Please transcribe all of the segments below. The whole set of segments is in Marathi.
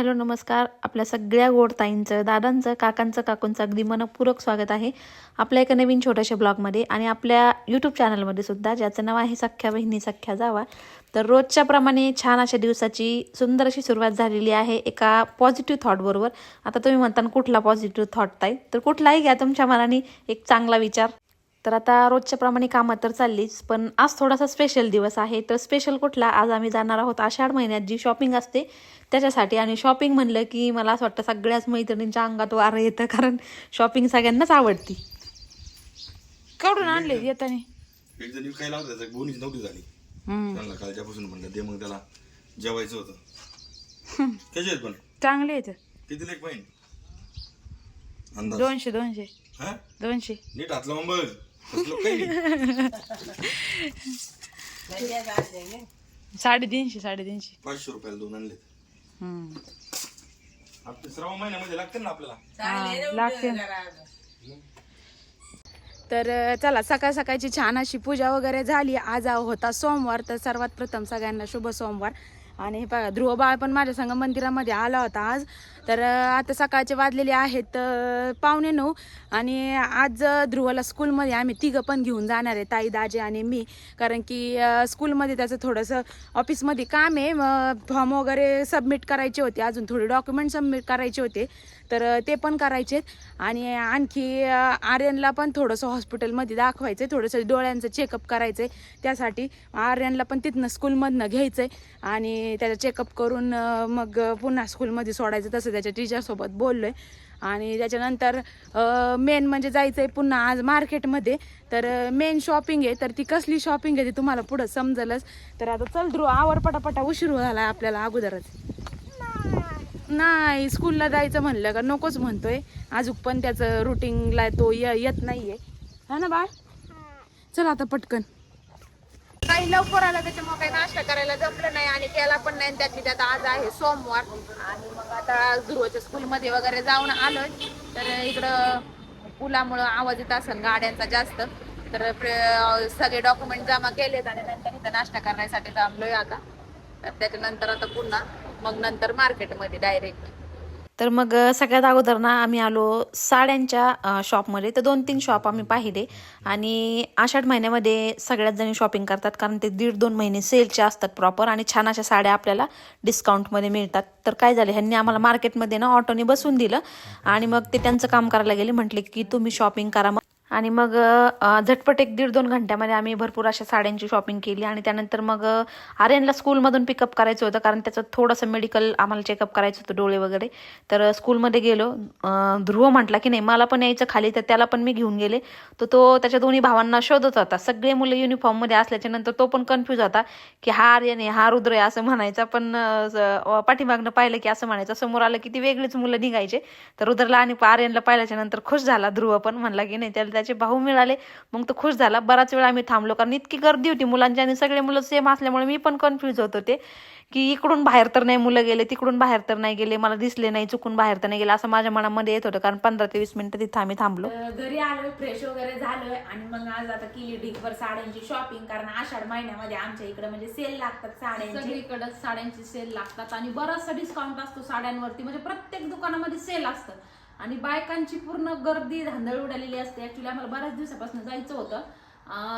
हॅलो नमस्कार. आपल्या सगळ्या गोडताईंचं दादांचं काकांचं काकूंचं अगदी मनपूर्वक स्वागत आहे आपल्या एका नवीन छोट्याशा ब्लॉगमध्ये आणि आपल्या यूट्यूब चॅनलमध्ये सुद्धा ज्याचं नाव आहे सख्या बहिणी सख्या जावा. तर रोजच्या प्रमाणे छान अशा दिवसाची सुंदर अशी सुरुवात झालेली आहे एका पॉझिटिव्ह थॉटबरोबर आता तुम्ही म्हणता ना कुठला पॉझिटिव्ह थॉट ताई? तर कुठलाही घ्या तुमच्या मनाने एक चांगला विचार. तर आता रोजच्या प्रमाणे कामं तर चाललीच पण आज थोडासा स्पेशल दिवस आहे. तर स्पेशल कुठला? आज आम्ही जाणार आहोत आषाढ महिन्यात जी शॉपिंग असते त्याच्यासाठी आणि शॉपिंग म्हणलं की मला असं वाटतं सगळ्याच मैत्रिणींच्या अंगात वारं येतं कारण शॉपिंग सगळ्यांनाच आवडती. काढून आणले येताने. एक जण विकायला होता त्याचा बोनीच नव्हती झाली. त्यांना कालच्यापासून म्हणलं ते मग त्याला जेवायचं होतं. कसे आहेत पण? चांगले आहेत. किती लेख पाहिजे अंदाज. दोनशे दोनशे. हा? दोनशे. नीट हातलं मग साडेतीनशे साडेतीनशे. पाचशे रुपयाला दोन आणले श्रावण महिन्यामध्ये लागते ना आपल्याला? हा, लागते. ना. तर चला सकाळ सकाळची छान अशी पूजा वगैरे झाली. आज होता सोमवार तर सर्वात प्रथम सगळ्यांना शुभ सोमवार. आणि हे बघा ध्रुव बाळ पण माझ्या संग मंदिरामध्ये आला होता आज. तर आता सकाळचे वाजलेले आहेत पावणे नऊ आणि आज ध्रुवाला ध्रुवला स्कूलमध्ये आम्ही तिघं पण घेऊन जाणार आहे ताई दाजे आणि मी. कारण की स्कूलमध्ये त्याचं थोडंसं ऑफिसमध्ये काम आहे फॉर्म वगैरे सबमिट करायचे होते अजून थोडे डॉक्युमेंट सबमिट करायचे होते. तर ते पण करायचे आणि आणखी आर्यनला पण थोडंसं हॉस्पिटलमध्ये दाखवायचं आहे थोडंसं डोळ्यांचं चेकअप करायचं आहे त्यासाठी आर्यनला पण तिथनं स्कूलमधनं घ्यायचं आहे आणि त्याचं चेकअप करून मग पुन्हा स्कूलमध्ये सोडायचं तसं त्याच्या टीचरसोबत बोललो आहे आणि त्याच्यानंतर मेन म्हणजे जायचं आहे पुन्हा आज मार्केटमध्ये तर मेन शॉपिंग आहे. तर ती कसली शॉपिंग आहे ती तुम्हाला पुढं समजलंच. तर आता चल ध्रुव आवर पटापटा. उशीर झाला आपल्याला अगोदरच. नाही स्कूलला जायचं म्हणलं का नकोच म्हणतोय. अजून पण त्याचं रुटीनला तो य- येत नाहीये. हा ना बाळ? चल आता पटकन. काही लवकर आला त्याच्यामुळे काही नाश्ता करायला जमलं नाही आणि केला पण नाही. आणि त्यातली त्यात आज आहे सोमवार. आणि मग आता ध्रुवच्या स्कूलमध्ये वगैरे जाऊन आलोय. तर इकडं पुलामुळं आवाज येत असेल गाड्यांचा जास्त. तर सगळे डॉक्युमेंट जमा केलेत आणि नंतर इथं नाश्ता करण्यासाठी थांबलोय आता. तर त्याच्यानंतर आता पुन्हा मग नंतर मार्केटमध्ये डायरेक्ट तर मग सगळ्यात अगोदर ना आम्ही आलो साड्यांच्या शॉपमध्ये. तर दोन तीन शॉप आम्ही पाहिले. आणि आषाढ महिन्यामध्ये सगळ्यात जणी शॉपिंग करतात कारण ते दीड दोन महिने सेलचे असतात प्रॉपर आणि छान अशा साड्या आपल्याला डिस्काउंटमध्ये मिळतात. तर काय झालं ह्यांनी आम्हाला मार्केटमध्ये ना ऑटोने बसून दिलं आणि मग ते त्यांचं काम करायला गेले. म्हटले की तुम्ही शॉपिंग करा. मग आणि मग झटपट एक दीड दोन घंट्यामध्ये आम्ही भरपूर अशा साड्यांची शॉपिंग केली आणि त्यानंतर मग आर्यनला स्कूलमधून पिकअप करायचं होतं कारण त्याचं थोडंसं मेडिकल आम्हाला चेकअप करायचं होतं डोळे वगैरे. तर स्कूलमध्ये गेलो. ध्रुव म्हटला की नाही मला पण यायचं खाली तर त्याला पण मी घेऊन गेले. तर तो त्याच्या दोन्ही भावांना शोधत होता. सगळे मुलं युनिफॉर्ममध्ये असल्याच्या नंतर तो पण कन्फ्यूज होता की हा आर्यन आहे हा रुद्र आहे असं म्हणायचा. पण पाठीमागनं पाहिलं की असं म्हणायचं. समोर आलं की ती वेगळीच मुलं निघायचे. तर रुद्रला आणि आर्यनला पाहिल्याच्या नंतर खुश झाला ध्रुव पण. म्हणला की नाही त्याला त्याचे भाऊ मिळाले मग तो खुश झाला. बराच वेळ आम्ही थांबलो कारण इतकी गर्दी होती मुलांची आणि सगळे मुलं सेम असल्यामुळे मी पण कन्फ्यूज होत होते की इकडून बाहेर तर नाही मुलं गेले तिकडून बाहेर तर नाही गेले मला दिसले नाही चुकून बाहेर तर नाही गेले असं माझ्या मनामध्ये येत होतं. कारण पंधरा ते वीस मिनिटं तिथं आम्ही थांबलो. घरी आलोय फ्रेश वगैरे झालोय आणि मग आज आता केली ढीकभर साड्यांची शॉपिंग कारण आषाढ महिन्यामध्ये आमच्या इकडे म्हणजे सेल लागतात साड्यांचे. सगळीकडे साड्यांचे सेल लागतात आणि बराचसा डिस्काउंट असतो साड्यांवरती. म्हणजे प्रत्येक दुकानामध्ये सेल असतं. आणि बायकांची पूर्ण गर्दी धांदळ उडालेली असते. ऍक्च्युली आम्हाला बऱ्याच दिवसापासून जायचं होतं.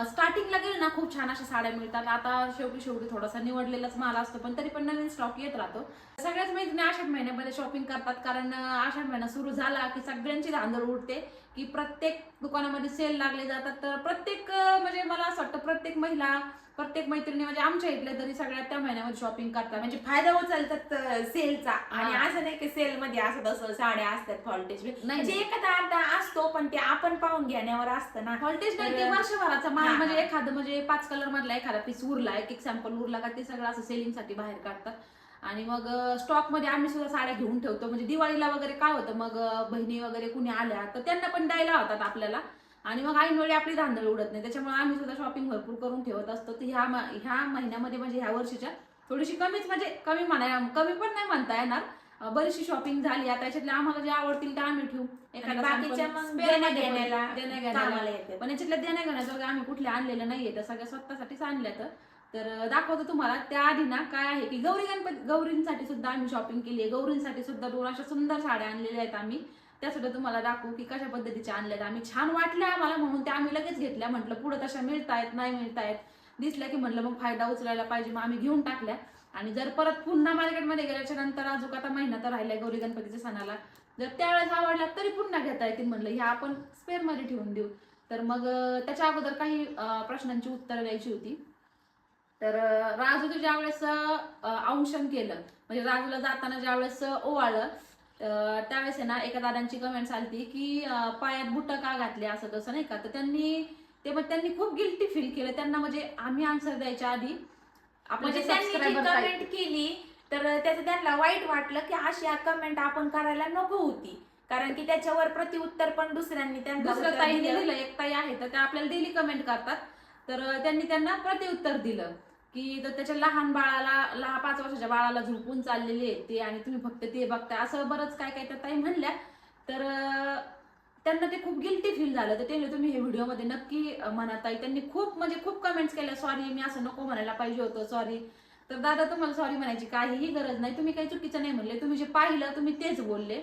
स्टार्टिंगला गेले ना खूप छान अशा साड्या मिळतात. आता शेवटी शेवटी थोडासा निवडलेलाच माल असतो पण तरी पण नवीन स्टॉक येत राहतो. सगळ्याच मैत्रिणी आषाढ महिन्यामध्ये शॉपिंग करतात कारण आषाढ महिना सुरू झाला की सगळ्यांची धांदळ उडते. की प्रत्येक दुकानामध्ये सेल लागले जातात. तर प्रत्येक म्हणजे मला असं वाटतं प्रत्येक महिला प्रत्येक मैत्रिणी म्हणजे आमच्या इथल्या तरी सगळ्यात त्या महिन्यामध्ये शॉपिंग करतात. म्हणजे फायदा उचलतात सेलचा आणि असं नाही की सेल मध्ये असं तसं साड्या असतात फॉल्टेज म्हणजे एखादा अर्धा असतो पण ते आपण पाहून घेण्यावर असतं ना. व्होल्टेज नाही ते वर्षभराचा माल म्हणजे. एखादं म्हणजे पाच कलर मधला एखादा पीस उरला एक एक सॅम्पल उरला का ते सगळं असं सेलिंगसाठी बाहेर काढतात. आणि मग स्टॉकमध्ये आम्ही सुद्धा साड्या घेऊन ठेवतो. म्हणजे दिवाळीला वगैरे काय होतं मग बहिणी वगैरे कुणी आल्या तर त्यांना पण द्यायला होतात आपल्याला. आणि मग ऐनवेळी आपली धांदळ उडत नाही. त्याच्यामुळे आम्ही सुद्धा शॉपिंग भरपूर करून ठेवत असतो. तर ह्या ह्या महिन्यामध्ये म्हणजे ह्या वर्षीच्या थोडीशी कमीच म्हणजे कमी म्हणा कमी पण नाही म्हणता येणार. बरीचशी शॉपिंग झाली. आता याच्यातल्या आम्हाला जे आवडतील ते आम्ही ठेवू. मध्ये पण याच्यातल्या देण्या घेण्याचं आम्ही कुठल्या आणलेलं नाहीये. त्या सगळ्या स्वतःसाठीच आणल्या तर तर दाखवतो तुम्हाला त्याआधी ना काय आहे की गौरी गणपती गौरींसाठी सुद्धा आम्ही शॉपिंग केली आहे. गौरींसाठी सुद्धा दोन अशा सुंदर साड्या आणलेल्या आहेत आम्ही. त्या सुद्धा तुम्हाला दाखवू की कशा पद्धतीच्या आणल्यात आम्ही छान वाटल्या आम्हाला म्हणून त्या आम्ही लगेच घेतल्या. म्हटलं पुढे तशा मिळतायत नाही मिळतायत दिसल्या की म्हटलं मग फायदा उचलायला पाहिजे. मग आम्ही घेऊन टाकल्या. आणि जर परत पुन्हा मार्केटमध्ये गेल्याच्यानंतर अजून आता महिना तर राहिल्या गौरी गणपतीच्या सणाला. जर त्यावेळेस आवडल्या तरी पुन्हा घेता येतील म्हणलं. ह्या आपण स्पेअरमध्ये ठेवून देऊ. तर मग त्याच्या अगोदर काही प्रश्नांची उत्तरं द्यायची होती. तर राजू तू ज्यावेळेस अं, औंशन केलं म्हणजे राजूला जाताना ज्यावेळेस ओवाळलं अं, त्यावेळेस ना एका दादांची कमेंट्स आलती की पायात बुट का घातले असं तसं नाही का? तर त्यांनी ते मग त्यांनी खूप गिल्टी फील केलं. त्यांना म्हणजे आम्ही आन्सर द्यायच्या आधी आपले म्हणजे त्यांनी जी कमेंट केली तर त्याचं त्यांना वाईट वाटलं की अशी कमेंट आपण करायला नको होती. कारण की त्याच्यावर प्रतिउत्तर पण दुसऱ्यांनी त्यांना दुसऱ्या ताईने दिलं. एक ताई आहे तर त्या आपल्याला डेली कमेंट करतात. तर त्यांनी त्यांना प्रतिउत्तर दिलं. की तर त्याच्या लहान बाळाला लहान पाच वर्षाच्या बाळाला झोपून चाललेली आहे ते आणि तुम्ही फक्त ते बघता असं बरंच काय काय त्या ताई म्हणल्या. तर त्यांना ते खूप गिल्टी फील झालं. तर त्यांनी तुम्ही हे व्हिडिओमध्ये नक्की म्हणत आहे त्यांनी खूप म्हणजे खूप कमेंट्स केल्या. सॉरी मी असं नको म्हणायला पाहिजे होतं. सॉरी तर दादा तुम्हाला सॉरी म्हणायची काहीही गरज नाही. तुम्ही काही चुकीचं नाही म्हणले. तुम्ही जे पाहिलं तुम्ही तेच बोलले.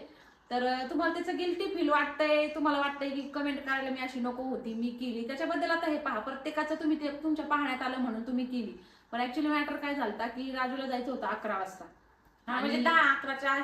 तर तुम्हाला त्याचं गिल्टी फील वाटतंय. तुम्हाला वाटतंय की कमेंट करायला मी अशी नको होती मी केली. त्याच्याबद्दल आता हे पहा. प्रत्येकाचं तुम्ही ते तुमच्या पाहण्यात आलं म्हणून तुम्ही केली. पण ऍक्च्युली मॅटर काय झालं की राजूला जायचं होतं अकरा वाजता. हा, म्हणजे दहा अकराच्या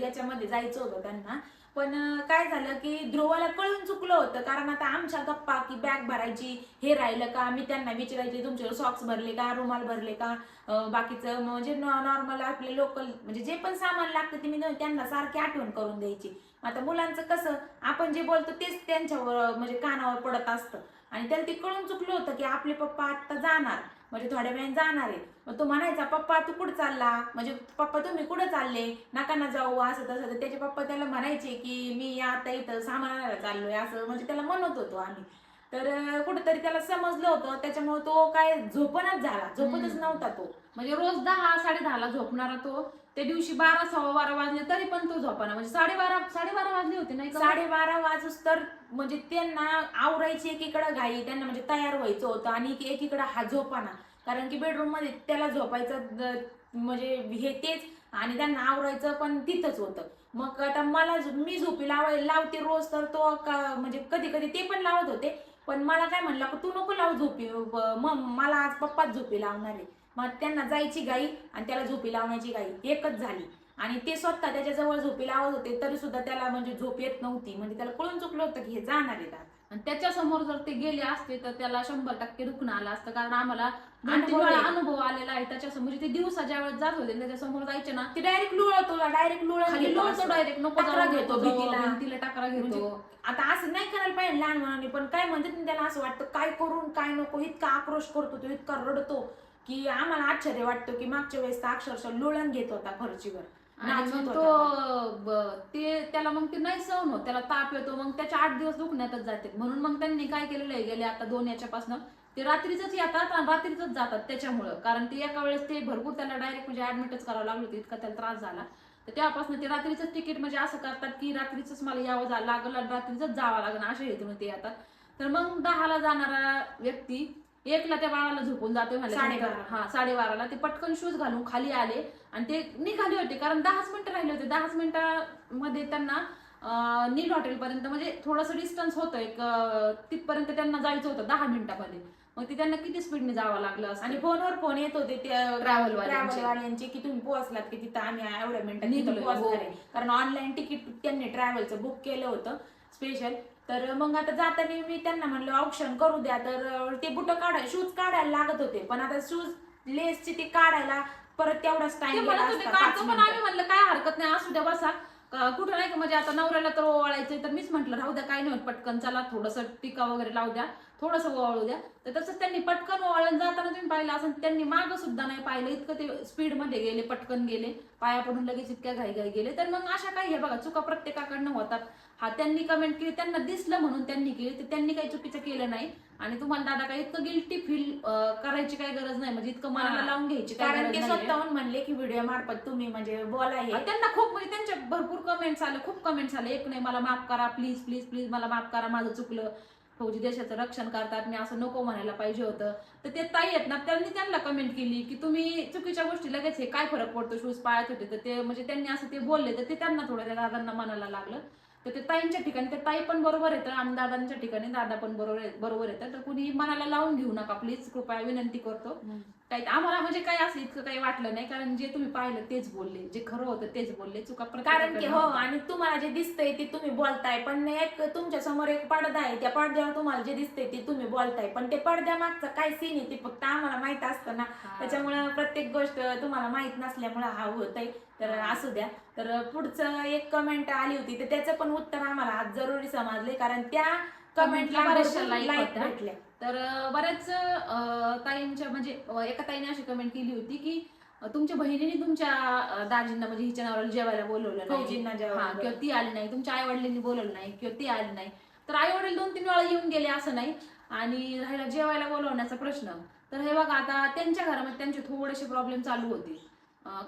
याच्यामध्ये जायचं होतं त्यांना. पण अं, काय झालं की ध्रुवाला कळून चुकलं होतं. कारण आता आमच्या गप्पा की बॅग भरायची हे राहिलं का? मी त्यांना विचारायचे तुमचे सॉक्स भरले का? रुमाल भरले का? अं, बाकीचं म्हणजे नॉर्मल आपले लोकल म्हणजे जे पण सामान लागतं ते मी त्यांना सारखी आठवण करून द्यायची. आता मुलांचं कसं आपण जे बोलतो तेच त्यांच्यावर म्हणजे कानावर पडत असतं. आणि त्याला ते कळून चुकलं होतं की आपले पप्पा आता जाणार. म्हणजे थोड्या वेळाने जाणार आहे. मग तो म्हणायचा पप्पा तू कुठं चालला? म्हणजे पप्पा तुम्ही कुठं चालले? नका ना जाऊ असं तसं. तर त्याचे पप्पा त्याला म्हणायचे की मी आता इथं सामान आणायला चाललोय असं म्हणजे त्याला म्हणत होतो आम्ही. तर कुठंतरी त्याला समजलं होतं. त्याच्यामुळे तो काय झोपणच झाला. झोपतच नव्हता तो. म्हणजे रोज दहा साडे दहाला झोपणारा तो. त्या दिवशी बारा सव्वा बारा वाजले तरी पण तो झोपाना. म्हणजे साडेबारा साडेबारा वाजले होते नाही का? साडेबारा वाजूस तर म्हणजे त्यांना आवरायची एकीकडे घाई त्यांना म्हणजे तयार व्हायचं होतं आणि एकीकडे हा झोपाना. कारण की बेडरूममध्ये त्याला झोपायचं द- म्हणजे हे तेच आणि त्यांना आवरायचं पण तिथंच होतं. मग आता मला मी झोपी लावाय लावते रोज तर तो का- म्हणजे कधी कधी ते पण लावत होते. पण मला काय म्हणलं का तू नको लावू झोपी ब- मग मला आज पप्पाच झोपी लावणार आहे. मग त्यांना जायची गाई आणि त्याला झोपी लावण्याची गाई एकच झाली. आणि ते स्वतः त्याच्याजवळ झोपी लावत होते तरी सुद्धा त्याला म्हणजे झोप येत नव्हती. म्हणजे त्याला कळून चुकलं होतं की हे जाणार आता. आणि त्याच्यासमोर जर ते गेले असते तर त्याला शंभर टक्के दुखणं आलं असतं. कारण आम्हाला अनुभव आलेला आहे. त्याच्यासमोर म्हणजे ते दिवसा ज्या वेळेस जात होते त्याच्यासमोर जायचे ना ते डायरेक्ट लुळतो डायरेक्ट लोळतो डायरेक्ट नको घेतो. भिंतीला. टाकरा घेतो. म्हणजे आता असं नाही करायला पाहिजे लहान मुलांनी पण काय म्हणतात ना त्याला असं वाटतं काय करून काय नको इतका आक्रोश करतो तो इतका रडतो. की आम्हाला आश्चर्य वाटतं की मागच्या वेळेस तर अक्षरशः लोळण घेत होता फरशीवर आणि नाचत मग होता. तो ब- ते त्याला मग ते नाही सहन होत. त्याला ताप येतो मग त्याच्या आठ दिवस दुखण्यातच जाते म्हणून मग त्यांनी काय केलेलं आहे गेले आता दोन याच्यापासून ते रात्रीच येतात आणि रात्रीच जातात त्याच्यामुळं. कारण ते एका वेळेस ते भरपूर त्याला डायरेक्ट म्हणजे ऍडमिटच करावं लागलं होतं इतका त्याला त्रास झाला. तर तेव्हापासून ते रात्रीच तिकीट म्हणजे असं करतात की रात्रीच मला यावं जा- लागलं आणि रात्रीच जावं लागलं अशा हेतून ते येतात. तर मग दहाला जाणारा व्यक्ती एकला त्या बाळाला झोपून जातोय म्हणल्यानंतर- साडेबारा. हा साडेबाराला. ते पटकन शूज घालून खाली आले आणि ते निघाले होते कारण दहाच मिनिटं राहिले होते. दहाच मिनिटामध्ये त्यांना अं, नील हॉटेलपर्यंत म्हणजे थोडंसं डिस्टन्स होतं. एक अं, तिथपर्यंत त्यांना जायचं होतं दहा मिनिटामध्ये. मग ते त्यांना किती स्पीडने जावं लागलं असं आणि फोनवर फोन येत होते ते Travel वाल्यांचे. की तुम्ही पोहोचलात की तिथं आम्ही एवढ्या मिनिटात निघलोय, तिथं पोहोचणार हो. आहे कारण ऑनलाईन तिकीट त्यांनी ट्रॅव्हलचं बुक केलं होतं स्पेशल तर मग आता जाताना मी त्यांना म्हणलं ऑप्शन करू द्या. तर ते बुट काढाय शूज काढायला लागत होते. पण आता शूज लेसचे ते काढायला परत तेवढाच टाइम काढतो पण आम्ही म्हणलं काय हरकत नाही असू द्या बसा. कुठं नाही का म्हणजे आता नवऱ्याला तर ओवाळायचंय तर मीच म्हटलं राहू द्या काय नाही पटकन चला थोडंसं टिका वगैरे लावू द्या थोडंसं ओवाळू द्या. तर तसंच त्यांनी पटकन ओवाळून जाताना तुम्ही पाहिलं असं त्यांनी मागं सुद्धा नाही पाहिलं इतकं ते स्पीडमध्ये गेले पटकन गेले पाया पडून लगेच इतक्या घाई घाई गेले. तर मग अशा काही हे बघा चुका प्रत्येकाकडनं होतात. हा त्यांनी कमेंट केली त्यांना दिसलं म्हणून त्यांनी केली तर त्यांनी काही चुकीचं केलं नाही. आणि तुम्हाला दादा काही इतकं गिल्टी फील करायची काही गरज नाही. म्हणजे इतकं मनाला. लावून घ्यायची काही कारण गरज ते नाहीये. स्वतःहून म्हणले की व्हिडिओ मार्फत तुम्ही म्हणजे बोला हे. त्यांना खूप म्हणजे त्यांच्या भरपूर कमेंट्स आले खूप कमेंट्स आले. एक नाही मला माफ करा प्लीज प्लीज प्लीज मला माफ करा माझं चुकलं. फौजी देशाचं रक्षण करतात मी असं नको म्हणायला पाहिजे होतं. तर ते ताई आहेत ना त्यांनी त्यांना कमेंट केली की तुम्ही चुकीच्या गोष्टी लगेच हे काय फरक पडतो शूज पाळत होते तर ते म्हणजे त्यांनी असं ते बोलले तर ते त्यांना थोडं त्या दादांना मनाला लागलं. तर ते ताईंच्या ठिकाणी ते ताई पण बरोबर येतं आणि दादांच्या ठिकाणी दादा पण बरोबर आहे- बरोबर येतं तर कुणी मनाला लावून घेऊ नका प्लीज कृपया विनंती करतो. काही आम्हाला म्हणजे काही असं इतकं काही वाटलं नाही कारण जे तुम्ही पाहिलं तेच बोलले जे खरं होतं तेच बोलले चुका कारण की हो. आणि तुम्हाला जे दिसतंय ते तुम्ही बोलताय पण एक तुमच्यासमोर एक पडदा आहे त्या पडद्यावर तुम्हाला जे दिसतंय ते तुम्ही बोलताय पण ते पडद्यामागचं काय सीन आहे ते फक्त आम्हाला माहीत असतं ना. त्याच्यामुळे प्रत्येक गोष्ट तुम्हाला माहीत नसल्यामुळे हा होत आहे तर असू द्या तर पुढचं एक कमेंट आली होती तर त्याचं पण उत्तर आम्हाला आज जरुरी समजले कारण त्या कमेंटला लाईक. भेटल्या तर बऱ्याच ताईंच्या म्हणजे एका ताईने अशी कमेंट केली होती की तुमच्या बहिणीने तुमच्या दाजींना म्हणजे हिच्या नावाला जेवायला बोलवलं नाही. हा किंवा ती आली नाही. तुमच्या आई वडिलांनी बोलवलं नाही किंवा ती आली नाही. तर आई वडील दोन तीन वेळा येऊन गेले असं नाही. आणि राहिला जेवायला बोलवण्याचा प्रश्न. तर हे बघा आता त्यांच्या घरामध्ये त्यांचे थोडेसे प्रॉब्लेम चालू होते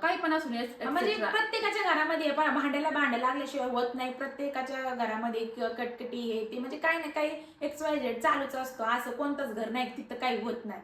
काही पण असू नये म्हणजे. प्रत्येकाच्या घरामध्ये भांड्याला भांडं लागल्याशिवाय होत नाही. प्रत्येकाच्या घरामध्ये कटकटी हे ते म्हणजे काही ना काही एक्स वाय झेड चालूच असतो. असं कोणतंच घर नाही तिथं काही होत नाही.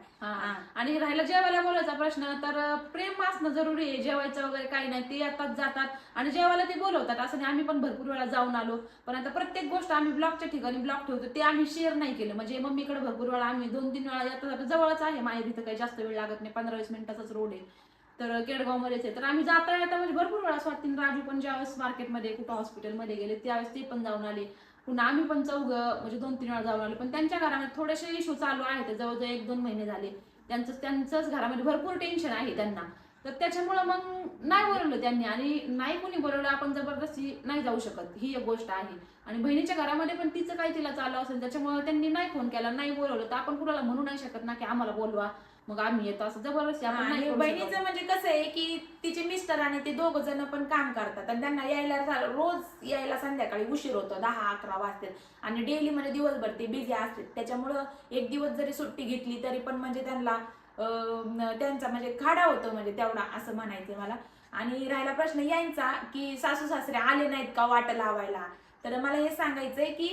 आणि राहिला जेवायला बोलायचा प्रश्न तर प्रेम असणं जरुरी आहे. जेवायचं वगैरे काही नाही ते येतात जातात. आणि जेवायला ते बोलवतात. असं नाही आम्ही पण भरपूर वेळा जाऊन आलो. पण आता प्रत्येक गोष्ट आम्ही ब्लॉकच्या ठिकाणी ब्लॉक ठेवतो. ते आम्ही शेअर नाही केलं. म्हणजे मम्मीकडे भरपूर वेळा आम्ही दोन तीन वेळा आता जवळच आहे. माहेर इथं काही जास्त वेळ लागत नाही. पंधरा वीस मिनिटाचाच रोड आहे. तर केडगावमध्येच आहे तर आम्ही जाता येता म्हणजे भरपूर वेळा स्वातीन राजू पण ज्यावेळेस मार्केटमध्ये कुठं हॉस्पिटलमध्ये गेले त्यावेळेस ते पण जाऊन आले. पुन्हा आम्ही पण चौघ म्हणजे दोन तीन वेळा जाऊन आलो. पण त्यांच्या घरामध्ये थोडेसे इश्यू चालू आहेत. जवळजवळ एक दोन महिने झाले. त्यांचं त्यांचंच घरामध्ये भरपूर टेन्शन आहे त्यांना. तर त्याच्यामुळं मग नाही बोलवलं त्यांनी. आणि नाही कोणी बोलवलं आपण जबरदस्ती नाही जाऊ शकत. ही एक गोष्ट आहे. आणि बहिणीच्या घरामध्ये पण तिचं काही तिला चालू असेल त्याच्यामुळे त्यांनी नाही फोन केला नाही बोलवलं. तर आपण कुणाला म्हणू नाही शकत ना की आम्हाला बोलवा. मग आम्ही येतो असं जबरदस्ती आपण नाही आणि करू शकत. बहिणीचं म्हणजे कसं आहे की तिचे मिस्टर आणि ते दोघ जण पण काम करतात आणि त्यांना यायला सा- रोज यायला संध्याकाळी उशीर होतो दहा अकरा वाजतात आणि डेली म्हणजे दिवसभर ते बिझी असतात. त्याच्यामुळं एक दिवस जरी सुट्टी घेतली तरी पण म्हणजे त्यांना अं, त्यांचा म्हणजे खाडा होतो म्हणजे तेवढा असं म्हणायचं मला. आणि राहिला प्रश्न यांचा की सासू सासरे आले नाहीत का वाट लावायला? तर मला हे सांगायचंय की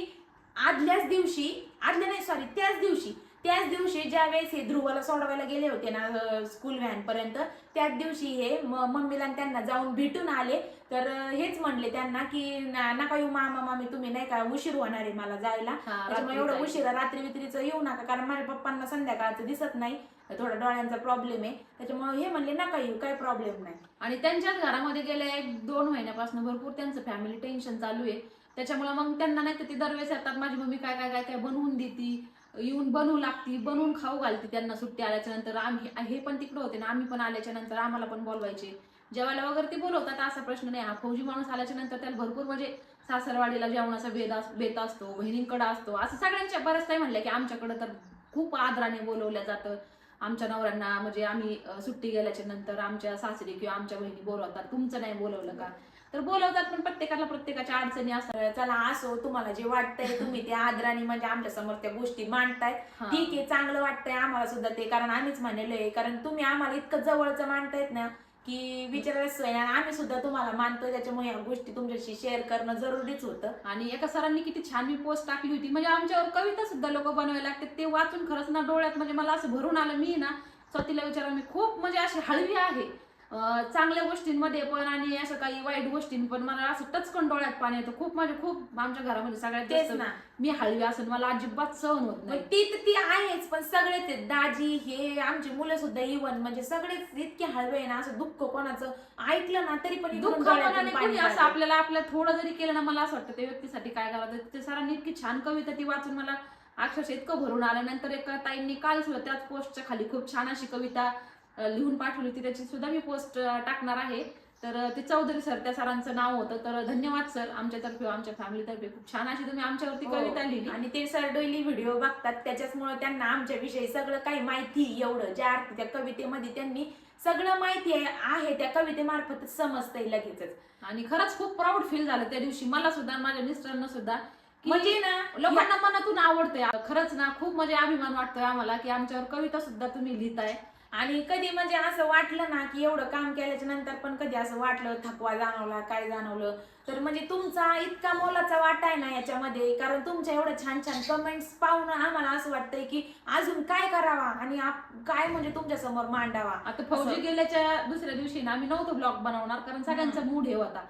आदल्याच दिवशी आदल्या नाही सॉरी त्याच दिवशी त्याच दिवशी ज्या वेळेस हे ध्रुवाला सोडवायला गेले होते ना स्कूल व्हॅन पर्यंत त्याच दिवशी हे मम्मीला त्यांना जाऊन भेटून आले. तर हेच म्हणले त्यांना की ना- नका येऊ मामा मामी तुम्ही नाही का उशीर होणार आहे मला जायला. त्याच्यामुळे एवढं. उशिरा रात्री वित्रीचं येऊ नका कारण माझ्या पप्पांना संध्याकाळचं दिसत नाही. थोडा डोळ्यांचा प्रॉब्लेम आहे. त्याच्यामुळे हे म्हणले नका येऊ काही प्रॉब्लेम नाही. आणि त्यांच्याच घरामध्ये गेल्या एक दोन महिन्यापासून भरपूर त्यांचं फॅमिली टेन्शन चालू आहे. त्याच्यामुळे मग त्यांना नाही तर ती दरवेळेस येतात माझी मम्मी काय काय काय काय बनवून देती? येऊन बनवू लागती बनवून खाऊ घालते त्यांना सुट्टी आल्याच्यानंतर. आम्ही हे पण तिकडे होते ना आम्ही पण आल्याच्यानंतर आम्हाला पण बोलवायचे. जेवायला वगैरे ते बोलवतात असा प्रश्न नाही. हा फौजी माणूस आल्याच्यानंतर त्याला भरपूर म्हणजे सासरवाडीला जेवणाचा भेद बेत असतो बहिणींकडे असतो. असं सगळ्यांच्या बऱ्याच काही म्हणलं की आमच्याकडे तर खूप आदराने बोलवलं जातं. आमच्या नवऱ्यांना म्हणजे आम्ही सुट्टी गेल्याच्यानंतर आमच्या सासरी किंवा आमच्या बहिणी बोलवतात. तुमचं नाही बोलवलं का? तर बोलवतात पण प्रत्येकाला प्रत्येकाच्या अडचणी असतात. चला असो तुम्हाला जे वाटतंय तुम्ही त्या आदराने म्हणजे आमच्यासमोर त्या गोष्टी मांडताय. ठीक आहे चांगलं वाटतंय आम्हाला सुद्धा ते कारण आम्हीच म्हणलेलो आहे. कारण तुम्ही आम्हाला इतकं जवळचं मानतायत ना की विचारायला सोय आम्ही सुद्धा तुम्हाला मानतोय त्याच्यामुळे या गोष्टी तुमच्याशी शेअर करणं जरुरीच होतं. आणि एका सरांनी किती छान मी पोस्ट टाकली होती. म्हणजे आमच्यावर कविता सुद्धा लोक बनवायला लागतात. ते वाचून खरंच ना डोळ्यात म्हणजे मला असं भरून आलं. मी ना स्वतःला विचारा मी खूप म्हणजे अशी हळवी आहे. चांगल्या गोष्टींमध्ये पण आणि असं काही वाईट गोष्टीं पण मला असं टचकन डोळ्यात पाणी येतं खूप म्हणजे खूप आमच्या घरामध्ये सगळ्यात तेच जास्त ना मी हळवी असेल मला अजिबात सहन होत मग नाही ती तर ती आहेच पण सगळेच आहेत. दाजी हे आमची मुलं सुद्धा इवन म्हणजे सगळेच इतके हळवे आहे ना असं दुःख कोणाचं ऐकलं ना तरी पण इकडून दुःख डोळ्यातून मनाने पाणी कोणी असं जातं. आपल्याला आपल्या थोडं जरी केलं ना मला असं वाटतं त्या व्यक्तीसाठी काय करावं ते सरांनी इतकी छान कविता ती वाचून मला अक्षरशः इतकं भरून आलं नंतर एका ताईंनी काल सुद्धा त्याच पोस्टच्या खाली खूप छान अशी कविता लिहून पाठवली होती. त्याची सुद्धा मी पोस्ट टाकणार आहे. तर ते चौधरी सर त्या सरांचं नाव होतं. तर धन्यवाद सर आमच्यातर्फे आमच्या फॅमिलीतर्फे खूप छान अशी तुम्ही आमच्यावरती हो. कविता लिहिली. आणि ते सर डेली व्हिडिओ बघतात. त्याच्याचमुळे त्यांना आमच्याविषयी सगळं काही माहिती एवढं. ज्या अर्थी त्या कवितेमध्ये त्यांनी सगळं माहिती आहे त्या कवितेमार्फत समजतंय लगेचच. आणि खरंच खूप प्राऊड फील झालं त्या दिवशी. मला सुद्धा माझ्या मिस्टरांना सुद्धा म्हणजे ना लोकांना मनातून आवडते खरंच ना खूप म्हणजे अभिमान वाटतोय आम्हाला की आमच्यावर कविता सुद्धा तुम्ही लिहिताय. आणि कधी म्हणजे असं वाटलं ना की एवढं काम केल्याच्यानंतर पण कधी असं वाटलं थकवा जाणवला काय जाणवलं? तर म्हणजे तुमचा इतका मोलाचा वाटा आहे ना याच्यामध्ये कारण तुमच्या एवढं छान छान कमेंट्स पाहून आम्हाला असं वाटतंय की अजून काय करावा आणि काय म्हणजे तुमच्यासमोर मांडावा? आता फौजी गेल्याच्या दुसऱ्या दिवशी ना आम्ही नव्हतो ब्लॉग बनवणार कारण सगळ्यांचा मूड हे होता.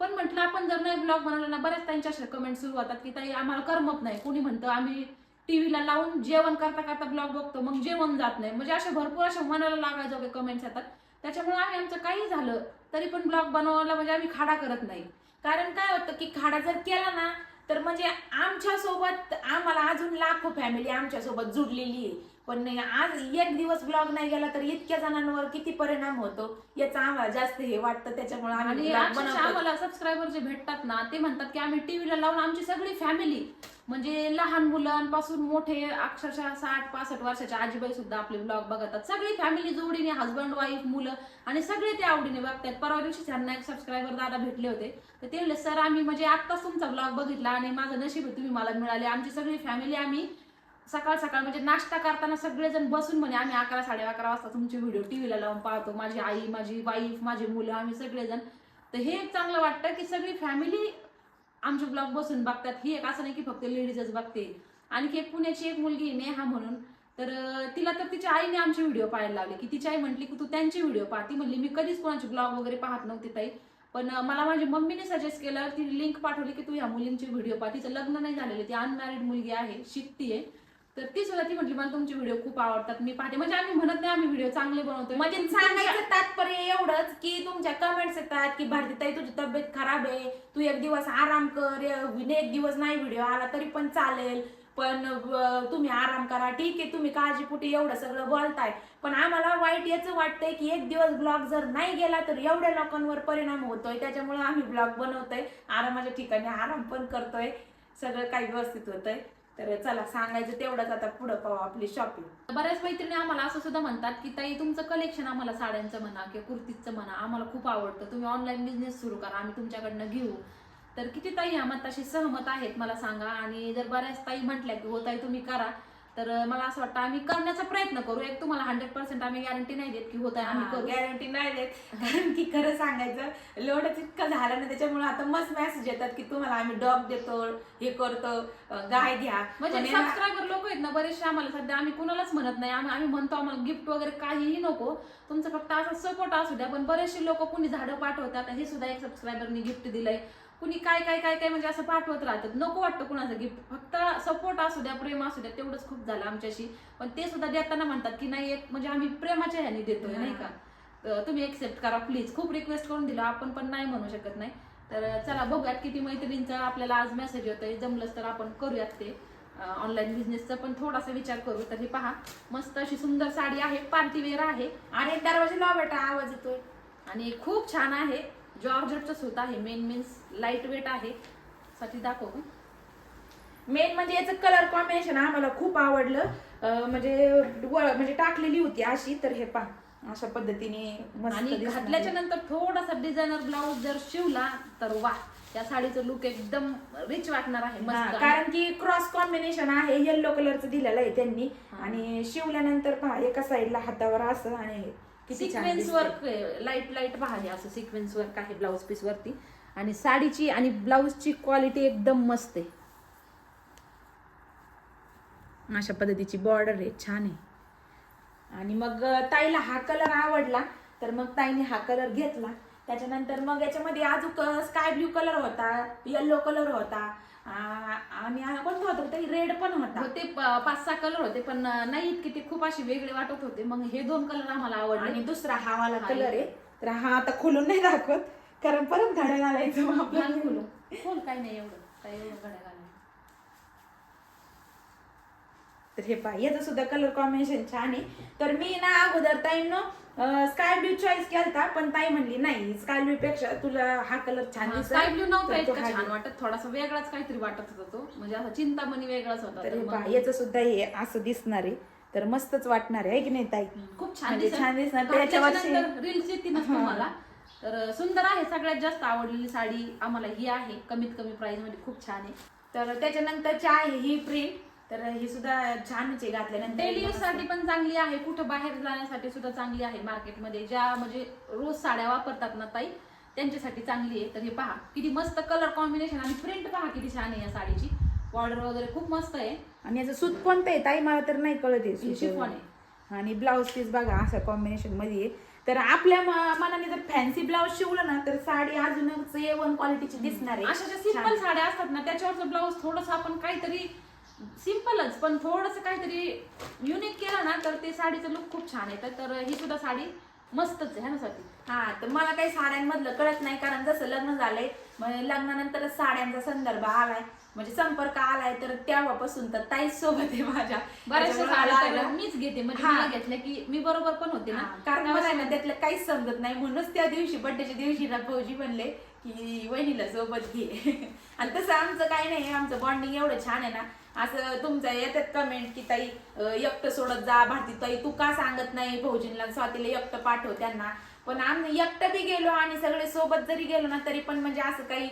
पण म्हटलं आपण जर नाही ब्लॉग बनवला ना बऱ्याच त्यांच्या कमेंट सुरू होतात की ताई आम्हाला करमत नाही. कोणी म्हणतं आम्ही टीव्हीला लावून जेवण करता करता ब्लॉग बघतो मग जेवण जात नाही. म्हणजे अशा भरपूर अशा मनाला लागायच्या कमेंट्स येतात. त्याच्यामुळे आम्ही आमचं काही झालं तरी पण ब्लॉग बनवायला म्हणजे आम्ही खाडा करत नाही. कारण काय होतं की खाडा जर केला ना तर म्हणजे आमच्यासोबत आम्हाला अजून लाखो फॅमिली आमच्यासोबत जुडलेली आहे. पण नाही, आज एक दिवस ब्लॉग नाही गेला तर इतक्या जणांवर किती परिणाम होतो याचं आम्हाला जास्त हे वाटतं त्याच्यामुळे आम्ही अक्षरशः बनवतो. आम्हाला सबस्क्रायबर जे भेटतात ना ते म्हणतात की आम्ही टीव्हीला लावून आमची सगळी फॅमिली म्हणजे लहान मुलांपासून मोठे अक्षरशः साठ पासष्ट वर्षाच्या आजीबाई सुद्धा आपले ब्लॉग बघतात. सगळी फॅमिली जोडीने हस्बंड वाईफ मुलं आणि सगळे ते आवडीने बघतात परवा दिवशी त्यांना एक सबस्क्रायबर दादा भेटले होते. तर ते म्हणले सर आम्ही म्हणजे आत्ताच तुमचा ब्लॉग बघितला आणि माझं नशीब आहे तुम्ही मला मिळाले. आमची सगळी फॅमिली आम्ही सकाळ सकाळ म्हणजे नाश्ता करताना सगळेजण बसून म्हणे आम्ही अकरा साडे अकरा वाजता तुमचे व्हिडिओ टी व्हीला लावून पाहतो. माझी आई माझी वाईफ माझी मुलं आम्ही सगळेजण. तर हे एक चांगलं वाटतं की सगळी फॅमिली आमचे ब्लॉग बसून बघतात. ही एक असं नाही की फक्त लेडीजच बघते. आणखी एक पुण्याची एक मुलगी नेहा म्हणून. तर तिला तर तिच्या आईने आमचे व्हिडिओ पाहायला लावले. की तिची आई म्हटली की तू त्यांची व्हिडिओ पाहा ती म्हणली मी कधीच कोणाचे ब्लॉग वगैरे पाहत नव्हते ताई. पण मला माझ्या मम्मीने सजेस्ट केलं. ती लिंक पाठवली की तू ह्या मुलींचे व्हिडिओ पाह. तिचं लग्न नाही झालेलं. ती अनमॅरिड मुलगी आहे शिकती आहे तर ती सुद्धा ती म्हटली मला तुमचे व्हिडिओ खूप आवडतात मी पाहते. म्हणजे आम्ही म्हणत नाही आम्ही व्हिडिओ चांगले बनवतोय. म्हणजे सांगायचं तात्पर्य एवढंच की तुमच्या कमेंट्स येतात की भारतीताई तुझी तब्येत खराब आहे. तू एक दिवस आराम कर. एक दिवस नाही व्हिडिओ आला तरी पण चालेल. पण तुम्ही आराम करा. ठीक आहे तुम्ही काळजीपोटी एवढं सगळं बोलताय. पण आम्हाला वाईट याचं वाटतंय की एक दिवस ब्लॉग जर नाही गेला तर एवढ्या लोकांवर परिणाम होतोय. त्याच्यामुळे आम्ही ब्लॉग बनवतोय. आरामाच्या ठिकाणी आराम पण करतोय. सगळं काही व्यवस्थित होतंय. तर चला सांगायचं तेवढंच आता पुढं पाहू आपली शॉपिंग बऱ्याच मैत्रिणी आम्हाला असं सुद्धा म्हणतात की ताई तुमचं कलेक्शन आम्हाला साड्यांचं म्हणा किंवा कुर्तीचं म्हणा आम्हाला खूप आवडतं. तुम्ही ऑनलाईन बिझनेस सुरू करा आम्ही तुमच्याकडनं घेऊ. तर किती ताई ह्या मताशी सहमत आहेत मला सांगा. आणि जर बऱ्याच ताई म्हटल्या की हो ताई तुम्ही करा. तर मला असं वाटतं आम्ही करण्याचा प्रयत्न करू. एक तुम्हाला हंड्रेड पर्सेंट आम्ही गॅरंटी नाही देत की होत आहे आम्ही करू. गॅरंटी नाही देत. कारण की खरं सांगायचं लोडच इतकं झालं ना त्याच्यामुळे आता मस्त मेसेज येतात की तुम्हाला आम्ही डॉग देतो हे करतो गाय घ्या. म्हणजे सबस्क्रायबर लोक आहेत ना बरेचसे आम्हाला सध्या आम्ही कुणालाच म्हणत नाही. आम्ही आम्ही म्हणतो आम्हाला गिफ्ट वगैरे काहीही नको. तुमचं फक्त असा सपोर्ट असू द्या पण बरेचसे लोक कुणी झाडं पाठवतात हे सुद्धा एक सबस्क्रायबरनी गिफ्ट दिलंय. कुणी काय काय काय काय म्हणजे असं पाठवत राहतात. नको वाटतं कुणाचं गिफ्ट. फक्त सपोर्ट असू द्या प्रेम असू द्या तेवढंच खूप झालं आमच्याशी. पण ते सुद्धा देताना म्हणतात की नाही एक म्हणजे आम्ही प्रेमाच्या ह्याने देतोय नाही का? तुम्ही एक्सेप्ट करा प्लीज खूप रिक्वेस्ट करून दिला आपण पण नाही म्हणू शकत नाही. तर चला बघूयात किती मैत्रिणींचा आपल्याला आज मेसेज होतोय जमलंच तर आपण करूयात ते. ऑनलाईन बिझनेसचा पण थोडासा विचार करू तर हे पहा. मस्त अशी सुंदर साडी आहे पार्टी वेअर आहे. आणि दरवाजा लाव बेटा आवाज येतोय. आणि खूप छान आहे. जॉर्जेटचं सूत आहे मेन मीन्स लाइट वेट आहे साठी दाखव? मेन म्हणजे याचं कलर कॉम्बिनेशन आम्हाला खूप आवडलं म्हणजे म्हणजे टाकलेली होती अशी तर हे पहा अशा पद्धतीने आणि घातल्याच्या. नंतर थोडासा डिझायनर ब्लाऊज जर शिवला तर वा त्या साडीचं लुक एकदम रिच वाटणार आहे कारण की क्रॉस कॉम्बिनेशन आहे येल्लो कलरचं दिलेलं आहे त्यांनी. आणि शिवल्यानंतर पहा एका साईडला हातावर असं आणि. किती छान सिक्वेन्स. वर्क लाइट लाइट पहा हे असं सिक्वेन्स वर्क आहे ब्लाऊज पीस वरती. आणि साडीची आणि ब्लाऊजची क्वालिटी एकदम मस्त आहे. अशा पद्धतीची बॉर्डर आहे. छान आहे. आणि मग ताईला हा कलर आवडला तर मग ताईने हा कलर घेतला. त्याच्यानंतर मग याच्यामध्ये अजून स्काय ब्ल्यू कलर होता येल्लो कलर होता आणि हा कोणता होता ताई रेड पण होता. होते प- पाच सहा कलर होते पण नाही इतके ते खूप असे वेगळे वाटत होते. मग हे दोन कलर आम्हाला आवडले. आणि दुसरा हा वाला हा, कलर आहे. तर हा आता खोलून नाही दाखवत कारण परत घड्या घालायचं आपल्याला. खोलून. खोल काही नाही एवढं. काही एवढं घड्या घालायला. तर हे पहा याचं सुद्धा कलर कॉम्बिनेशन छान आहे. तर मी ना अगोदर ताईनं स्काय ब्ल्यू चॉईस केलता पण ताई म्हणली नाही स्काय ब्ल्यू पेक्षा तुला हा कलर छान. स्काय ब्ल्यू नव्हता तर तू इतका हा छान. वाटत थोडासा वेगळाच काहीतरी वाटत होता तो म्हणजे असा चिंतामणी वेगळाच होता तर तर हे मग- पहा याचं सुद्धा हे असं दिसणार आहे तर मस्तच वाटणार आहे है की नाही ताई खूप छान म्हणजे. छान दिसणार. त्याच्यावरची- रील्स हा. तुम्हाला तर सुंदर आहे सगळ्यात जास्त आवडलेली साडी आम्हाला ही आहे कमीत कमी प्राइसमध्ये खूप छान आहे तर त्याच्यानंतरची आहे ही प्रिंट तर ही सुद्धा छानच आहे घातल्यानंतर डेली यूजसाठी पण चांगली आहे. कुठं बाहेर जाण्यासाठी सुद्धा चांगली आहे मार्केटमध्ये. ज्या म्हणजे रोज साड्या वापरतात ना ताई त्यांच्यासाठी चांगली आहे. तर हे पहा किती मस्त कलर कॉम्बिनेशन आणि प्रिंट पहा किती छान आहे या साडीची. बॉर्डर वगैरे खूप मस्त आहे. आणि याचं सूत कोणतं आहे. ताई मला तर नाही कळत आहे सूत. शिफॉन आहे. आणि ब्लाऊज पीस बघा असं कॉम्बिनेशनमध्ये. तर आपल्या मनाने जर फॅन्सी ब्लाऊज शिवलं ना तर साडी अजूनच ए वन क्वालिटीची दिसणार आहे. अशा ज्या सिंपल साड्या असतात ना त्याच्यावरचं ब्लाऊज थोडस आपण काहीतरी सिम्पलच पण थोडस काहीतरी युनिक केलं ना तर ते साडीचं लुक खूप छान येतं. तर ही सुद्धा साडी मस्तच आहे ना स्वाती हा तर मला काही साड्यांमधलं कळत नाही कारण जसं लग्न झालंय मग लग्नानंतरच साड्यांचा संदर्भ आलाय. म्हणजे संपर्क आलाय तर तेव्हापासून तर ताईच सोबत आहे माझ्या. बऱ्याचशा त्याच्यामुळे साड्या मला- तर मीच घेते म्हणजे हा. मला घेतल्या की मी बरोबर पण होते ना. हा, कारण मला ना त्यातलं काहीच समजत नाही. म्हणूनच त्या दिवशी बड्डेच्या दिवशी ना भाऊजी म्हणले की वहिनीला सोबत घे. आणि तसं आमचं काही नाही आमचं बॉन्डिंग एवढं छान आहे ना. असं तुमचं येतात कमेंट की ताई एकटं सोडत जा भारती ताई तू का सांगत नाही? भाऊजींना स्वातीला एकटं पाठव त्यांना. पण आम्ही एकटं बी गेलो आणि सगळे सोबत जरी गेलो ना तरी पण म्हणजे असं काही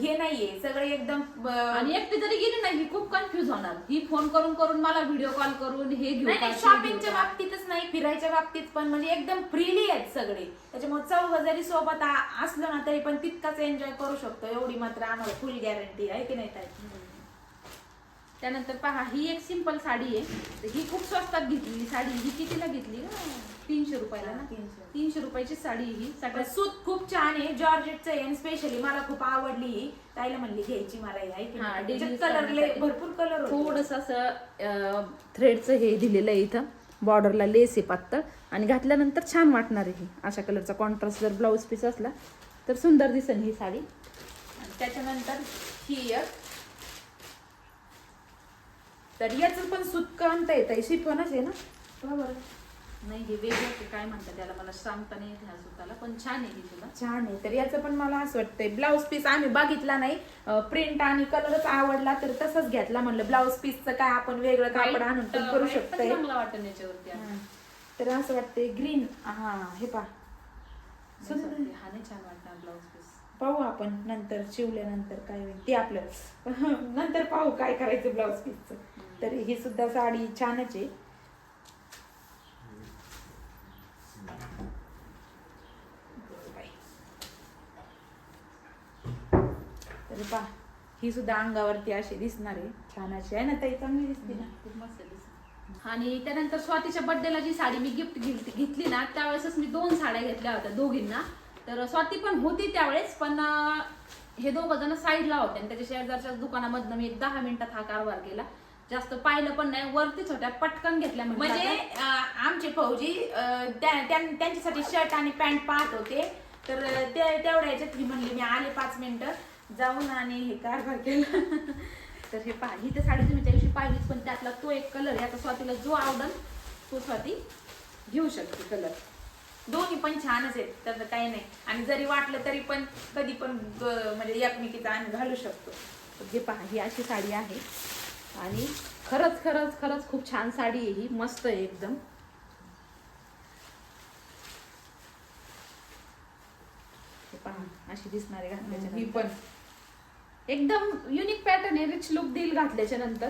हे नाहीये. सगळे एकदम आणि एकटी जरी गेली नाही ही खूप कन्फ्युज होणार. ही फोन करून करून मला व्हिडिओ कॉल करून हे नाही शॉपिंगच्या? बाबतीतच नाही फिरायच्या बाबतीत पण म्हणजे एकदम फ्रीली आहेत सगळे. त्याच्यामुळे चौघ जरी सोबत असलो ना तरी पण तितकाच एन्जॉय करू शकतो. एवढी मात्र आम्हाला फुल गॅरंटी आहे की नाही ताई? त्यानंतर पहा ही एक सिंपल साडी आहे. ही खूप स्वस्तात घेतली साडी. ही कितीला घेतली? तीनशे रुपयाला ना? तीनशे. रुपयाची साडी ही. सगळ्यात सूत खूप छान आहे. जॉर्जेटचं आहे स्पेशली मला खूप आवडली ही. ताईला म्हणली घ्यायची मला कलर करण्यासाठी. भरपूर कलर थोडस असं थ्रेडचं हे दिलेलं आहे इथं. बॉर्डरला लेस आहे पातळ. आणि घातल्यानंतर छान वाटणार आहे ही. अशा कलरचा कॉन्ट्रास्ट जर ब्लाऊज पीस असला तर सुंदर दिसेल ही साडी. त्याच्यानंतर ही एक तर याचं पण सूत कोणतं येत आहे शिफॉनच आहे ना? बरोबर. नाही हे वेगळं काय म्हणतात त्याला? मला सांगता नाही ह्या सुताला पण छान आहे ही सुद्धा. छान आहे. तर याचं पण मला असं वाटतंय ब्लाऊज पीस आम्ही बघितला नाही. प्रिंट आणि कलरच आवडला तर तसंच घेतला म्हणलं. ब्लाऊज पीसचं काय आपण वेगळं कापड आणून पण करू शकतोय. चांगला वाटेल याच्यावरती. तर असं वाटतंय ग्रीन हा हे पा हा नाही छान पीस पाहू आपण नंतर शिवल्यानंतर काय होईल ते आपलं नंतर पाहू काय करायचं ब्लाऊज पीसचं तर ही सुद्धा साडी छानच आहे. तर पा ही सुद्धा अंगावरती अशी दिसणार आहे. छान अशी आहे ना ताई चांगली दिसते ना? खूप मस्त आणि त्यानंतर स्वातीच्या बड्डेला जी साडी मी गिफ्ट घेतली ना त्यावेळेसच मी दोन साड्या घेतल्या होत्या दोघींना. तर स्वाती पण होती त्यावेळेस पण हे दोघं जण साईडला होते आणि त्याच्या शेजारच्या दुकानामधनं मी एक दहा मिनिटात हा कारभार केला. जास्त पाहिलं पण नाही वरतीच होत्या पटकन घेतल्या म्हणजे आमचे फौजी त्यांच्यासाठी शर्ट आणि पॅन्ट पाहत होते. तर तेवढ्या ह्याच्यात ही म्हणली मी आले पाच मिनिटं जाऊन आणि हे कारभार केला. तर हे पहा ही तर साडी तुम्ही त्या दिवशी पाहिलीच पण त्यातला तो एक कलर आहे. आता स्वातीला जो आवडल तो स्वाती घेऊ शकते कलर दोन्ही पण छानच आहेत त्याचं काही नाही. आणि जरी वाटलं तरी पण कधी पण म्हणजे एकमेकीचा आम्ही घालू शकतो. हे पहा ही अशी साडी आहे. आणि खरंच खरंच खरंच खूप छान साडी आहे ही. मस्त आहे एकदम. पहा अशी दिसणारे घातल्याच्या ही. पण. एकदम युनिक पॅटर्न आहे. रिच लुक देईल घातल्याच्या नंतर.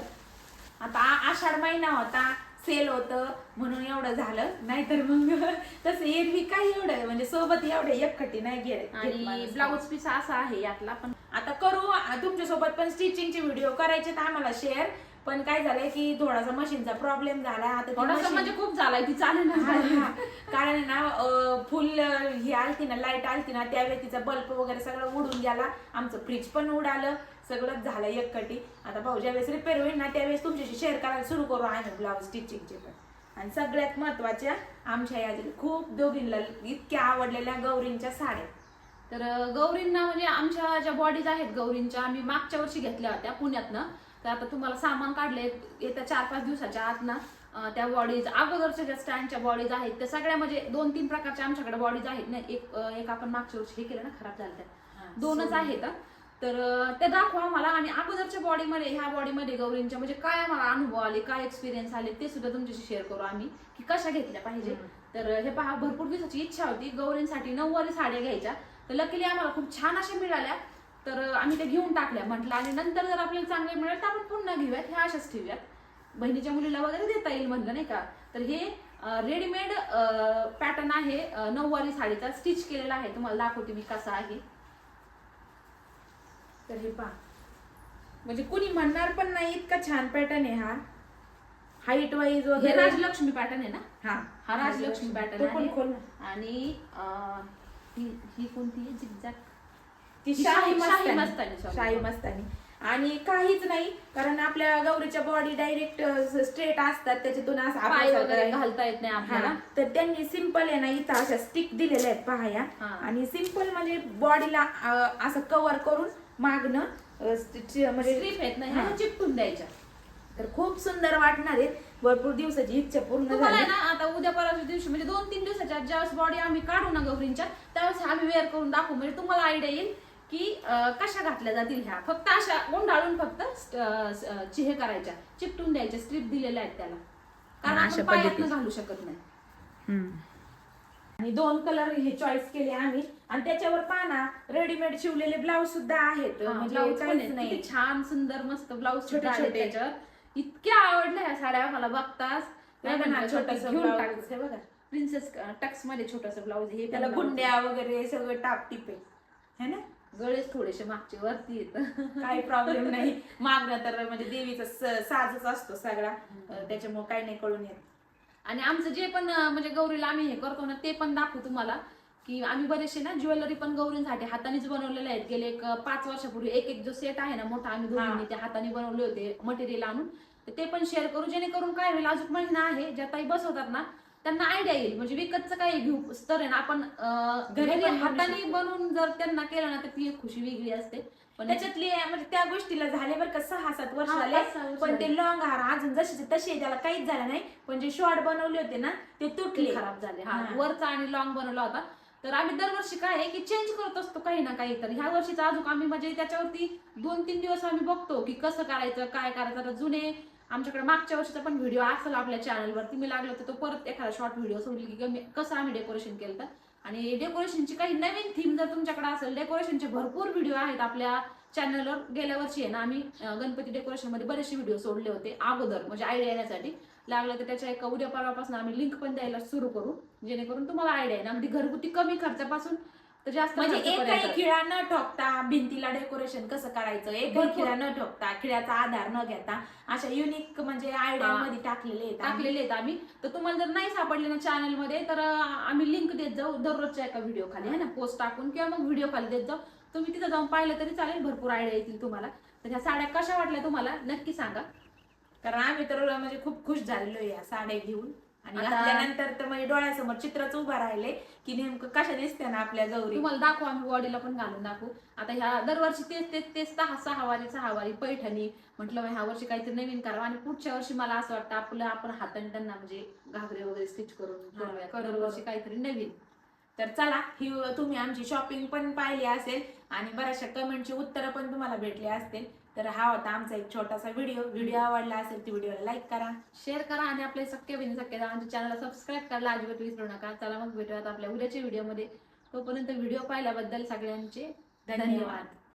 आता आषाढ महिना होता. सेल होतं म्हणून एवढं झालं. नाहीतर मग तसं एरवी काय एवढं म्हणजे सोबत एवढं एकखटी नाही घेत आणि. ब्लाऊज पीस असा आहे यातला पण. आता करू तुमच्यासोबत पण स्टिचिंगचे व्हिडिओ करायचे आम्हाला शेअर पण काय झालंय की थोडासा मशीनचा प्रॉब्लेम झाला. आता थोडासा म्हणजे खूप झालाय ती चालेल. कारण ना फुल ही आलती ना लाइट आलती ना त्यावेळी तिचा बल्ब वगैरे सगळं उडून गेला. आमचं फ्रीज पण उडालं. सगळंच झालं एकखटी आता भाऊ ज्यावेळेस रिपेअर होईल ना त्यावेळेस तुमच्याशी शेअर करायला सुरू करू आम्ही ब्लाऊज स्टिचिंगचे पण. आणि सगळ्यात महत्त्वाच्या आमच्या या खूप दोघींना इतक्या आवडलेल्या गौरींच्या साड्या. तर गौरींना म्हणजे आमच्या ज्या बॉडीज आहेत गौरींच्या आम्ही मागच्या वर्षी घेतल्या होत्या पुण्यातनं. तर आता तुम्हाला सामान काढले येत्या चार पाच दिवसाच्या आत ना त्या बॉडीज अगोदरच्या ज्या स्टँडच्या बॉडीज आहेत त्या सगळ्या म्हणजे दोन तीन प्रकारच्या आमच्याकडे बॉडीज आहेत ना. एक एक आपण मागच्या वर्षी हे केलं ना खराब झालं त्या. दोनच आहेत. तर ते दाखवा मला आणि अगोदरच्या बॉडीमध्ये ह्या बॉडीमध्ये गौरींच्या म्हणजे काय आम्हाला अनुभव आले काय एक्सपिरियन्स आले ते सुद्धा तुमच्याशी शेअर करू आम्ही की कशा घेतल्या पाहिजे. तर हे पहा भरपूर दिवसाची इच्छा होती गौरींसाठी नऊवारी साड्या घ्यायच्या. तर लकीली आम्हाला खूप छान अशा मिळाल्या. तर आम्ही ते घेऊन टाकल्या म्हटलं आणि नंतर जर आपल्याला चांगले मिळेल तर आपण पुन्हा घेऊयात ह्या अशाच ठेवूयात. बहिणीच्या मुलीला वगैरे देता येईल म्हणलं नाही का? तर हे रेडीमेड पॅटर्न आहे नऊवारी साडीचा स्टिच केलेला आहे. तुम्हाला दाखवते मी कसा आहे. तर हे पहा. म्हणजे कुणी म्हणणार पण नाही इतका छान पॅटर्न आहे हा. हाईट वाईज हे वगैरे. राजलक्ष्मी पॅटर्न आहे ना? हा. हा राजलक्ष्मी तो पॅटर्न खोल आहे. आणि अं, ही ही कोणती आहे? झिगझॅग ती शाही शाही- शाही मस्तानी. मस्तानी, sorry. शाही मस्तानी. आणि काहीच नाही कारण आपल्या गौरीच्या बॉडी डायरेक्ट स्ट्रेट असतात. त्याच्यातून असं पाय आपल्यासारखं वगैरे. घालता येत नाही आपल्याला. हा, तर त्यांनी सिंपल आहे ना इथं अशा स्टिक दिलेल्या आहेत पहा या. हा. आणि सिंपल म्हणजे बॉडीला असं कव्हर करून मागणं म्हणजे स्ट्रीप आहेत ना हा. ह्या चिपटून द्यायच्या. तर खूप सुंदर वाटणार आहेत भरपूर दिवसाची इच्छा पूर्ण तुम्हाला आहे झाली ना आता उद्या परवाच्या दिवशी म्हणजे दोन तीन दिवसाच्या ज्यावेळेस बॉडी आम्ही काढू ना गौरींच्या त्यावेळेस आम्ही वेअर करून दाखवू. म्हणजे तुम्हाला आयडिया येईल की अं, कशा घातल्या जातील ह्या. फक्त अशा गुंडाळून फक्त st- अं, स- अं, चिहे करायच्या. चिपटून द्यायच्या. स्ट्रीप दिलेल्या आहेत त्याला. कारण हा, अशा आपण पायातनं पद्धतीने. घालू शकत नाही. आणि दोन कलर हे चॉईस केले आम्ही. आणि त्याच्यावर पाना रेडीमेड शिवलेले ब्लाऊज सुद्धा आहेत. म्हणजे काहीच. नाही. किती छान सुंदर मस्त ब्लाऊज छोटे छोटे छोटे. त्याच्यावर. इतक्या आवडल्या ह्या साड्या मला बघताच. हे बघा ना, छोटंसं घेऊन blouse. टाक बघा. प्रिन्सेस टक्समध्ये छोटस ब्लाऊज हे त्याला गुंड्या वगैरे सगळं टापटीप आहे. है ना? गळेच थोडेसे मागचे वरती येत काही प्रॉब्लेम नाही. मागणं तर म्हणजे देवीचा स- साजच असतो सगळा. अं, त्याच्यामुळे काही नाही कळून येत. आणि आमचं जे पण म्हणजे गौरीला आम्ही हे करतो ना ते पण दाखवू तुम्हाला. की आम्ही बरेचसे ना ज्वेलरी पण गौरींसाठी हातानेच बनवलेले आहेत. गेले एक पाच वर्षापूर्वी एक एक जो सेट आहे ना मोठा आम्ही दोघींनी ते हाताने बनवले होते मटेरियल आणून. ते पण शेअर करू. जेणेकरून काय होईल अजून महिना आहे ज्या ताई बसवतात ना त्यांना आयडिया येईल. म्हणजे विकतचं काय घेऊ तर आहे ना आपण घरी हाताने. बनवून जर त्यांना केलं ना तर ती एक खुशी वेगळी असते. पण त्याच्यातली म्हणजे त्या गोष्टीला झाले बरं का सहा सात वर्ष हा, झाले पाच सहा वर्ष पण ते झाले. लॉंग हार अजून जसे तसे त्याला काहीच झालं नाही. पण जे शॉर्ट बनवले होते ना ते तुटले. ते खराब झाले. हा हा. वरचा आणि लॉंग बनवला होता. तर आम्ही दरवर्षी काय आहे की चेंज करत असतो काही ना काही तर. ह्या वर्षीचा अजून आम्ही म्हणजे त्याच्यावरती दोन तीन दिवस आम्ही बघतो की कसं करायचं काय करायचं. आता जुने आमच्याकडे मागच्या वर्षीचा पण व्हिडिओ असेल आपल्या चॅनलवरती मी लागलो तर तो परत एखादा शॉर्ट व्हिडिओ सोडली की कमी- कसं आम्ही डेकोरेशन केलं तर आणि डेकोरेशनची काही नवीन थीम जर तुमच्याकडे असेल डेकोरेशनचे भरपूर व्हिडिओ आहेत आपल्या चॅनलवर गेल्या वर्षी आहे ना आम्ही गणपती डेकोरेशनमध्ये बरेचसे व्हिडिओ सोडले होते अगोदर म्हणजे आयडिया येण्यासाठी. लागलं तर त्याच्या एका उद्या परवापासून आम्ही लिंक पण द्यायला सुरू करू जेणेकरून तुम्हाला आयडिया आहे ना अगदी घरगुती कमी खर्चापासून तर जास्त म्हणजे एकही खर्चापर्यंत. खिळा न ठोकता भिंतीला डेकोरेशन कसं करायचं? एकही भरपूर. खिळा न ठोकता खिळ्याचा आधार न घेता अशा युनिक म्हणजे आयडिया मध्ये टाकलेले आहेत आम्ही. टाकलेले आहेत आम्ही. तर तुम्हाला जर नाही सापडले ना चॅनलमध्ये तर अं, आम्ही लिंक देत जाऊ दररोजच्या एका व्हिडिओ खाली है ना? पोस्ट टाकून किंवा मग व्हिडिओ खाली देत जाऊ. तुम्ही तिथं जाऊन पाहिलं तरी चालेल भरपूर आयडिया येतील तुम्हाला. तर ह्या साड्या कशा वाटल्या तुम्हाला? नक्की सांगा. कारण आम्ही तर म्हणजे खूप खुश झालेलो आहे या साड्या घेऊन. आणि आता- घातल्यानंतर तर म्हणजे डोळ्यासमोर चित्रच उभं राहिले की नेमकं कशा दिसते ना आपल्या गौरी. तुम्हाला दाखवू आम्ही बॉडीला पण घालून दाखवू. आता ह्या दरवर्षी तेच तेच तेच सहा सहा वारी सहा वारी पैठणी म्हटलं मग ह्या वर्षी काहीतरी नवीन करावं. आणि पुढच्या वर्षी मला असं वाटतं आपलं आपण हाताने त्यांना म्हणजे घागरे वगैरे स्टिच करून हा, करूयात. करू, दरवर्षी. काहीतरी नवीन. तर चला ही तुम्ही आमची शॉपिंग पण पाहिली असेल आणि बऱ्याचशा कमेंटची उत्तरं पण तुम्हाला भेटली असतील. तर हा होता आमचा एक छोटासा व्हिडिओ व्हिडिओ आवडला असेल तर व्हिडिओला लाईक करा. शेअर करा आणि आपले सख्य बिन सख्य आमच्या चॅनलला सबस्क्राईब करायला अजिबात विसरू नका. चला मग भेटूयात आपल्या उद्याच्या व्हिडिओमध्ये तोपर्यंत व्हिडिओ पाहिल्याबद्दल सगळ्यांचे धन्यवाद.